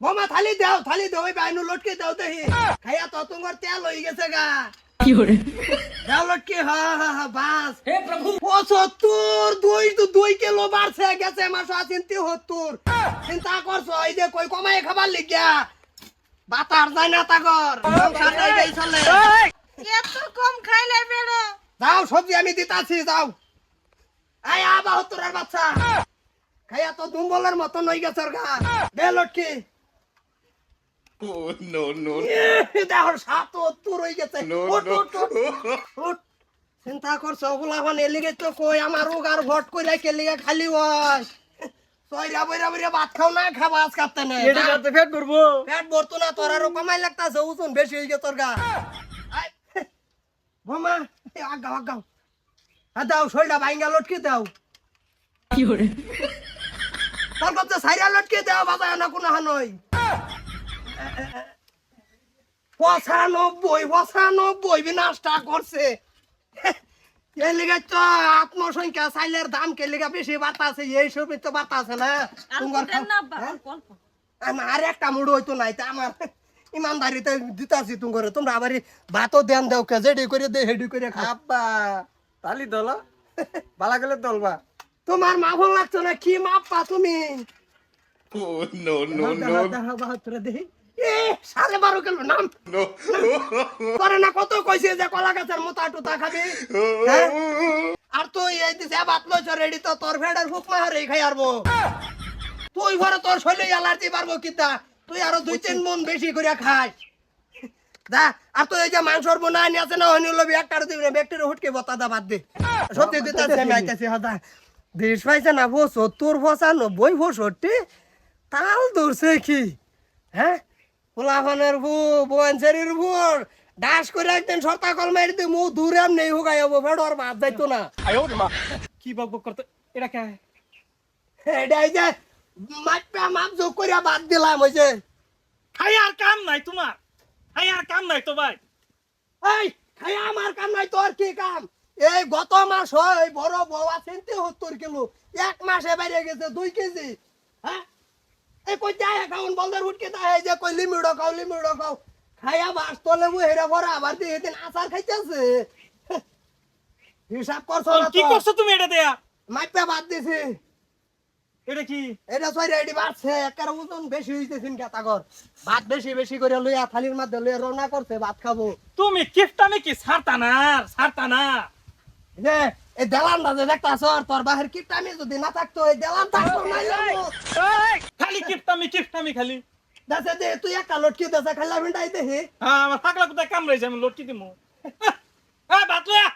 বোমা থালি দাও থালি দাও বাইনু লটকে দাও দেহি খাইয়া তো তোমার তেল হয়ে গেছে গা। দাও লটকে হা হা হা বাস। হে প্রভু। পঁচাত্তর দুই তো দুই কিলো বাড়ছে গেছে মাস আছেন তিহত্তর। চিন্তা করছ এই যে কই কমাই খাবার লিখিয়া বাতার যায় না তাগর। সংসার নাই গাই চলে। এত কম খাইলে বেড়ো। যাও সবজি আমি দিতাছি যাও। আয় আ বাহাত্তরের বাচ্চা। খাইয়া তো দুম্বলের মতন হয়ে গেছে গা। দে লটকি। Oh, no, no, দেখো হয়ে গেছে। চিন্তা করছ ওগুলা মানে এলিগে তো কই আমার রোগ আর ভট কইরা কেলিগে খালি সয়রা বইরা বইরা ভাত খাও না খাবা আজ কাটতে নেই এটা পেট ভরতো না তোর আরও কমাই লাগতাছে ওজন বেশি হয়ে গেছে তোর গা। আগাও আগাও। হ্যাঁ দাও ভাঙ্গা লটকে দাও। তোর কাছে সাইরা লটকে দাও বাবা না কোনো হানই পঁচানব্বই পঁচানব্বই বিনাশটা করছে। এই লিগে তো আত্মসংখ্যা চাইলের দাম কে লিগে বেশি বাড়তাছে? এই সবই তো বাড়তাছে না। আর তোমার দেন না আব্বা, হ্যাঁ? আমার আর একটা মুড়ো হইতো নাই তা আমার ইমানদারিতে দিতাছি তুমি করে তোমরা আবার এই ভাতও দেন দেও কে যেডি করে দে হেডি করে তালি দল বালা গেলে দলবা তোমার মাফন লাগছো না? কি মাপা তুমি? No, দাও, no, দাও, বাহাত্তরে এ সাড়ে বারো কিলো নাম. করে না কত কইছে যে কলা গাছের মোতা টুতা খাবি? হ্যাঁ? আর তুই এই দিছে ভাত লইছ রেডি তো তোর ফেডার হুক মারে খাই আরবো। তুই ঘরে তোর শৈলে অ্যালার্জি পারব কিতা? তুই আরও দুই তিন মন বেশি করে খাস। দা আর তুই এই যে মাংসর বোনা আনি আছে না হনি লবি একটা দিবি না ব্যক্তির হুটকে বতা দা বাদ দে। সত্যি দিতে আমি আইতাছি হদা দেশ পাইছে না ভো সত্তর পঁচানব্বই পঁয়ষট্টি তাল ধরছে কি? হ্যাঁ? পোলাফানের ভু বোয়ানসারির ভুর। ডাস করে একদিন সর্তা কল মারি দে মু দূরে আর নেই হুগাই হব ফেডর বাদ যাইতো না। কি বক বক করতে এটা কে? এটা এই যে মাপা মাপ যোগ করে বাদ দিলাম ওই যে। খাই আর কাম নাই তোমার। খাই আর কাম নাই তো ভাই। এই খায়া আমার কাম নাই তোর কি কাম? এই গত মাস হয় বড় বউয়া চিনতে সত্তর কিলো। এক মাসে বাইরে গেছে দুই কেজি। হ্যাঁ? এই কই যায় এখন? বলদের উঠকে তাই যে কই লিমিড়ো খাও লিমিড়ো খাও। খায়া বাস তলে বু হেরা পরে আবার দিয়ে দিন আচার খাইতেছে। হিসাব করছ না কি তো? করছ তুমি এটা দেয়া? মাইপা বাদ দিছি। এটা কি? এটা ছয় রেডি বাড়ছে একের ওজন বেশি হইতেছিন কেতাগর ভাত বেশি বেশি করে লইয়া থালির মধ্যে লইয়া রওনা করছে ভাত খাব। তুমি কিফটামি কি? ছাড়তা না ছাড়তা না। যে এই দেলানটা যে দেখতা সর তোর বাহির কিপটামি যদি না থাকতো এই দেলান থাকতো না খালি কিফটামি কিফটামি খালি। দেশে দে তুই একটা লটকি দেশে খাইলা ভিন্ডাই দেহি হ্যাঁ আমার পাগলা কোথায় কামড়াইছে আমি লটকি দিমু হ্যাঁ বাতুয়া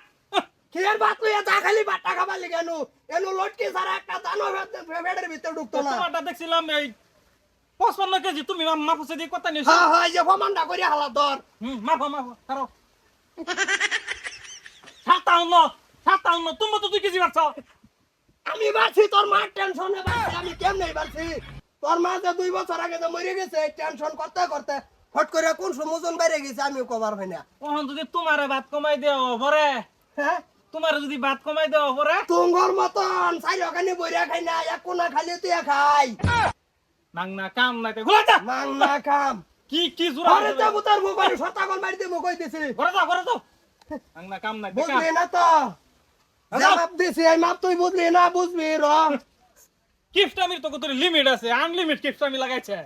কি এর লইয়া যা খালি বাট্টা খাবার লিগে এনু এনু লটকি সারা একটা দানো ফেডের ভিতরে ঢুকতো না। তোমারটা দেখছিলাম এই পঁচপান্ন কেজি তুমি মাপুসে দিয়ে কথা নিয়েছো? হ্যাঁ হ্যাঁ এই যে ফমানটা করে হালা ধর হুম মাফা মাফা খারো সাতাউন্ন সাতাউন্ন তুমি তো দুই কেজি মারছ আমি বাড়ছি তোর মার টেনশনে বাড়ছি আমি কেমনে বাড়ছি? তোর মা যে দুই বছর আগে যে মরে গেছে টেনশন করতে করতে হট করে কোন সমোজন বাইরে গেছে আমি কবার হয় না। ওহন যদি তোমারে ভাত কমাই দেও পরে হ্যাঁ? তোমার যদি ভাত কমাই দেও পরে তুঙ্গর মতন চারি ওখানে বইরা খাই না এক কোনা খালি তুই খাই। নাং না কাম নাই তো ঘুরে যা। মাং কাম। কি কি জোড়া ঘরে তো বুতার করে শতাগল মারি দিয়ে মুখ দিছি? ঘরে যাও ঘরে যাও। নাং না কাম দেখা বুঝলি না তো? যে মাপ দিছি এই মাপ তুই বুঝলি না বুঝবি র। আমি তো কত লিমিট আছে আনলিমিট গিফট আমি লাগাইছে